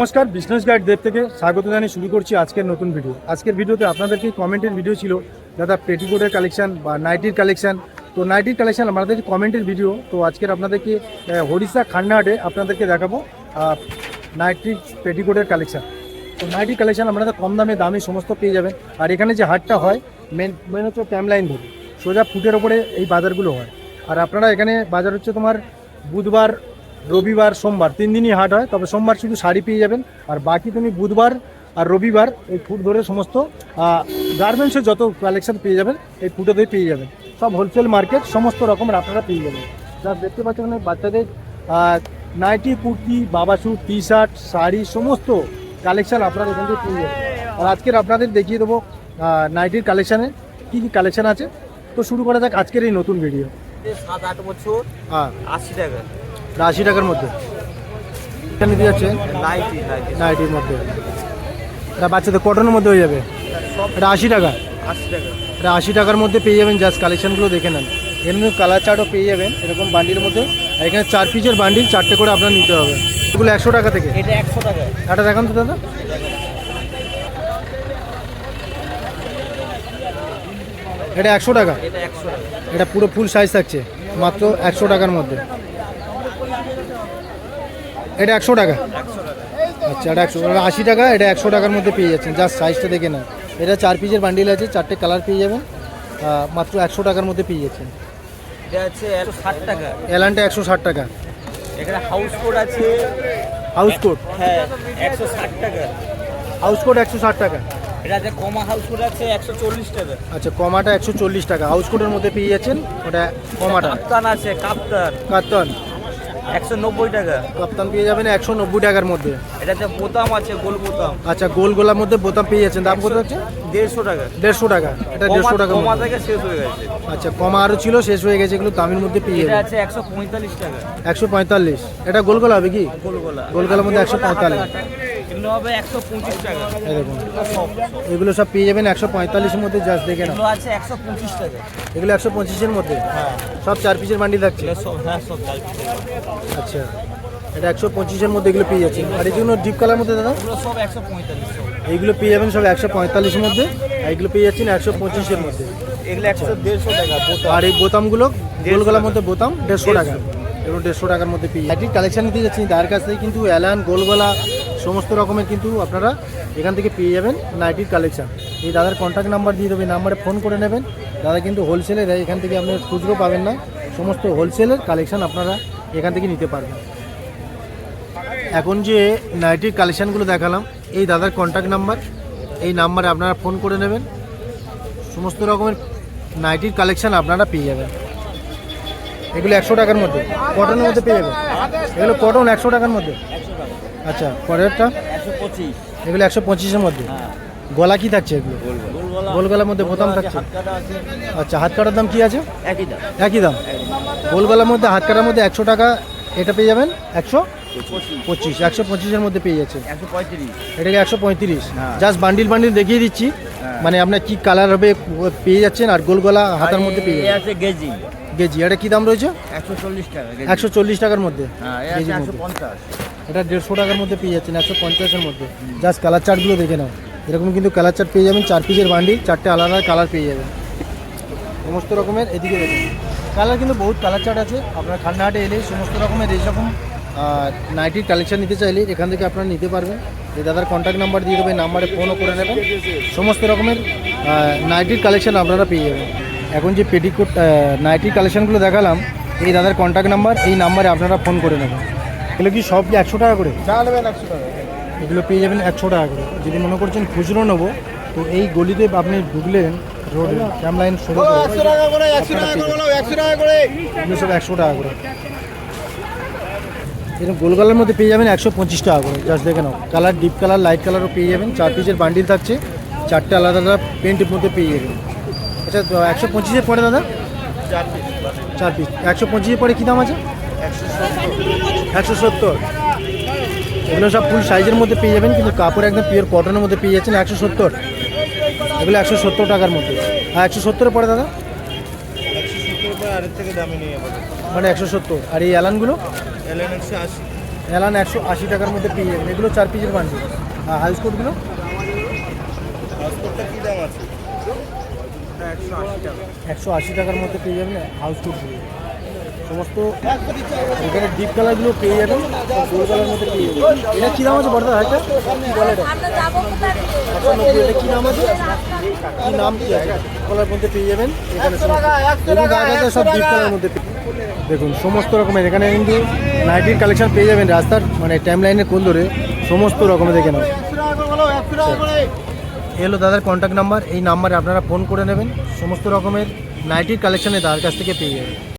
নমস্কার business guide দেব থেকে স্বাগত জানিয়ে শুরু করছি আজকের নতুন ভিডিও আজকের ভিডিওতে আপনাদেরকে কমেন্টের ভিডিও ছিল? দাদা পেটিকোটের কালেকশন বা নাইটির কালেকশন তো নাইটির কালেকশন আমাদের কমেন্টের ভিডিও তো আজকের আপনাদেরকে হরিষা খান্নাহাটে আপনাদেরকে দেখাবো নাইটির পেটিকোটের কালেকশন তো নাইটির কালেকশন আপনারা কম দামে দামে সমস্ত পেয়ে যাবেন। আর এখানে যে হাটটা হয় মেন মেন হচ্ছে লাইন ধরে। সোজা ফুটের ওপরে এই বাজারগুলো হয়। আর আপনারা এখানে বাজার হচ্ছে তোমার বুধবার রবিবার সোমবার তিন দিনই হাট হয় তবে সোমবার শুধু শাড়ি পেয়ে যাবেন। আর বাকি তুমি বুধবার আর রবিবার এই ফুট ধরে সমস্ত গার্মেন্টসের যত কালেকশন পেয়ে যাবেন এই ফুটোতেই পেয়ে যাবেন। সব হোলসেল মার্কেট সমস্ত রকমের আপনারা পেয়ে যাবেন। যা দেখতে পাচ্ছেন বাচ্চাদের নাইটি কুর্তি বাবা স্যুট টি শার্ট শাড়ি সমস্ত কালেকশান আপনারা এখান থেকে পেয়ে যাবেন। আর আজকের আপনাদের দেখিয়ে দেবো নাইটির কালেকশানে কী কী কালেকশান আছে। তো শুরু করা যাক আজকের এই নতুন ভিডিও সাত আট বছর হ্যাঁ। আশি টাকা। আশি টাকার মধ্যে। এখানে দিয়ে যাচ্ছে? নাইটি নাইটি নাইটির মধ্যে। এটা বাচ্চাদের কটনের মধ্যে হয়ে যাবে। এটা আশি টাকা। আশি টাকা। এটা আশি টাকার মধ্যে পেয়ে যাবেন জাস্ট কালেকশানগুলো দেখে নেন। এমনি কালার চার্টও পেয়ে যাবেন এরকম বান্ডিলের মধ্যে। এখানে চার পিসের বান্ডিল চারটে করে আপনার নিতে হবে। এগুলো একশো টাকা থেকে। এটা একশো টাকা। এটা দেখান তো দাদা। এটা এটা একশো টাকা। এটা পুরো ফুল সাইজ থাকছে। মাত্র একশো টাকার মধ্যে। এটা একশো টাকা। আচ্ছা এটা একশো আশি টাকা এটা একশো টাকার মধ্যে পেয়ে যাচ্ছেন। জাস্ট সাইজটা দেখে না এটা চার পিসের বান্ডিল আছে চারটে কালার পেয়ে যাবেন। মাত্র একশো টাকার মধ্যে পেয়ে যাচ্ছেন। এটা একশো ষাট টাকা। এলানটা একশো ষাট টাকা। এখানে হাউস কোড আছে। হাউস কোট হ্যাঁ একশো ষাট টাকা। হাউস কোট একশো ষাট টাকা। এটা আছে কমা হাউস কোড আছে একশো চল্লিশ টাকা। আচ্ছা কমাটা একশো চল্লিশ টাকা। হাউস কোটের মধ্যে পেয়ে যাচ্ছেন ওটা কমাটা কাপ্তান আছে কাপ্তান। কাপ্তান। একশো নব্বই টাকা। কাপ্তান পেয়ে যাবেন একশো নব্বই টাকার মধ্যে। এটাতে বোতাম আছে গোল বোতাম। আচ্ছা গোল গোলার মধ্যে বোতাম পেয়ে যাচ্ছেন। দাম কত হচ্ছে? দেড়শো টাকা। দেড়শো টাকা। এটা দেড়শো টাকা কমা থেকে শেষ হয়ে গেছে। আচ্ছা কমা আরও ছিল শেষ হয়ে গেছে এগুলো দামের মধ্যে পেয়ে এটা আছে একশো পঁয়তাল্লিশ টাকা। একশো পঁয়তাল্লিশ। এটা গোল গোলা হবে কি? গোলগোলা গোলগোলার মধ্যে একশো পঁয়তাল্লিশ। এগুলো হবে একশো পঁচিশ টাকা। এই সব এগুলো সব পেয়ে যাবেন একশো পঁয়তাল্লিশের মধ্যে জাস্ট দেখে না এগুলো আছে একশো পঁচিশ টাকা। এগুলো একশো পঁচিশের মধ্যে? হ্যাঁ। সব চার পিসের বান্ডি থাকছে? সব হ্যাঁ সব আচ্ছা। এটা একশো পঁচিশের মধ্যে এগুলো পেয়ে যাচ্ছে আর এগুলো ডিপ কালার মধ্যে দাদা? সব একশো পঁয়তাল্লিশ এইগুলো পেয়ে যাবেন সব একশো পঁয়তাল্লিশের মধ্যে। আর এইগুলো পেয়ে যাচ্ছেন একশো পঁচিশের মধ্যে। এগুলো একশো দেড়শো টাকা আর এই বোতামগুলো গোলগোলার মধ্যে বোতাম দেড়শো টাকা। এগুলো দেড়শো টাকার মধ্যে পেয়ে যাচ্ছি কালেকশন নিতে যাচ্ছি। তার কাছ থেকে কিন্তু অ্যালান গোলগোলা সমস্ত রকমের কিন্তু আপনারা এখান থেকে পেয়ে যাবেন নাইটির কালেকশান এই দাদার কন্ট্যাক্ট নাম্বার দিয়ে দেবে নাম্বারে ফোন করে নেবেন। দাদা কিন্তু হোলসেলে দেয়, এখান থেকে আপনি খুচরো পাবেন না। সমস্ত হোলসেলের কালেকশান আপনারা এখান থেকে নিতে পারবেন। এখন যে নাইটির কালেকশানগুলো দেখালাম, এই দাদার কন্ট্যাক্ট নাম্বার এই নাম্বারে আপনারা ফোন করে নেবেন। সমস্ত রকমের নাইটির কালেকশান আপনারা পেয়ে যাবেন। এগুলো একশো টাকার মধ্যে কটনের মধ্যে পেয়ে যাবেন। এগুলো কটন একশো টাকার মধ্যে। আচ্ছা পরেরটা? একশো পঁচিশ। এগুলো একশো পঁচিশের মধ্যে? হ্যাঁ। গলা কি থাকছে এগুলো? গোলগোলা। গোলগলার মধ্যে বোতাম থাকছে? আচ্ছা হাত কাটার দাম কি আছে? একই দাম। একই দাম? গোলগলার মধ্যে হাত কাটার মধ্যে একশো টাকা এটা পেয়ে যাবেন? একশো? পঁচিশ। একশো পঁচিশের মধ্যে পেয়ে যাচ্ছে। একশো পঁয়ত্রিশ। এটাকে একশো পঁয়ত্রিশ। হ্যাঁ। জাস্ট বান্ডিল বান্ডিল দেখিয়ে দিচ্ছি। হ্যাঁ। মানে আপনার কি কালার হবে পেয়ে যাচ্ছেন আর গোল গলা হাতার মধ্যে পেয়ে যাচ্ছে গেজি। গেজি এটা কি দাম রয়েছে? একশো চল্লিশ টাকা একশো চল্লিশ টাকার হ্যাঁ একশো মধ্যে। পঞ্চাশ। এটা দেড়শো টাকার মধ্যে পেয়ে যাচ্ছেন, একশো পঞ্চাশের মধ্যে। জাস্ট কালার চার্টগুলো দেখে নাও। এরকম কিন্তু কালার চার্ট পেয়ে যাবেন, চার পিসের বান্ডিল চারটে আলাদা কালার পেয়ে যাবেন। সমস্ত রকমের এদিকে দেখুন। কালার কিন্তু বহুত কালার চার্ট আছে। আপনার খান্নাহাটে এলে সমস্ত রকমের এই রকম নাইটির কালেকশন নিতে চাইলে এখান থেকে আপনারা নিতে পারবেন। এই দাদার কন্ট্যাক্ট নাম্বার দিয়ে দেবেন নাম্বারে ফোনও করে নেবেন। সমস্ত রকমের নাইটির কালেকশন আপনারা পেয়ে যাবেন। এখন যে পেটিকোট নাইটির কালেকশনগুলো দেখালাম, এই দাদার কন্ট্যাক্ট নাম্বার এই নাম্বারে আপনারা ফোন করে নেবেন। এগুলো কি সব একশো টাকা করে? যা নেবেন একশো টাকা। এগুলো পেয়ে যাবেন একশো টাকা করে। যদি মনে করছেন খুচরো নেব তো এই গলিতে আপনি ঢুকলেন রোড ক্যামলাইন শুরু একশো টাকা করে একশো টাকা করে একশো টাকা করে। এগুলো সব একশো টাকা করে। এরকম গোলগালার মধ্যে পেয়ে যাবেন একশো পঁচিশ টাকা করে। জাস্ট দেখে নাও কালার ডিপ কালার লাইট কালারও পেয়ে যাবেন। চার পিসের বান্ডিল থাকছে চারটে আলাদা আলাদা পেন্টের মধ্যে পেয়ে যাবেন। আচ্ছা একশো পঁচিশের পরে দাদা? চার পিস চার পিস একশো পঁচিশের পরে কী দাম আছে? একশো সত্তর। এগুলো সব ফুল সাইজের মধ্যে পেয়ে যাবেন, কিন্তু কাপড় একদম পিওর কটনের মধ্যে পেয়ে যাচ্ছেন একশো সত্তর। এগুলো একশো সত্তর টাকার মধ্যে। আর একশো সত্তরে পড়ে দাদা? মানে একশো সত্তর। আর এই অ্যালানগুলো এলেন একশো আশি টাকার মধ্যে পেয়ে যাবেন। এগুলো চার পিসের বান্ডিল। আর হাউস কোটগুলো পাসপোর্টটা কি দাম আছে একশো আশি টাকার মধ্যে পেয়ে যাবেন হাউস কোটগুলো সমস্ত এখানে ডিপ কালারগুলো পেয়ে যাবেন গোল কালার মধ্যে পেয়ে যাবেন। এটা কী দাম আছে কী বলে এটা? কী নাম আছে? কী নাম কী আছে? কলার মধ্যে পেয়ে যাবেন এখানে সমস্ত সব ডিপ কালার মধ্যে দেখুন সমস্ত রকমের এখানে কিন্তু নাইটির কালেকশন পেয়ে যাবেন রাস্তার মানে টাইম লাইনের কোন ধরে সমস্ত রকমের দেখে নাও। একশো টাকা করে বলো একশো টাকা করে এ হলো দাদার কন্ট্যাক্ট নাম্বার এই নাম্বারে আপনারা ফোন করে নেবেন সমস্ত রকমের নাইটির কালেকশনে তার কাছ থেকে পেয়ে যাবেন।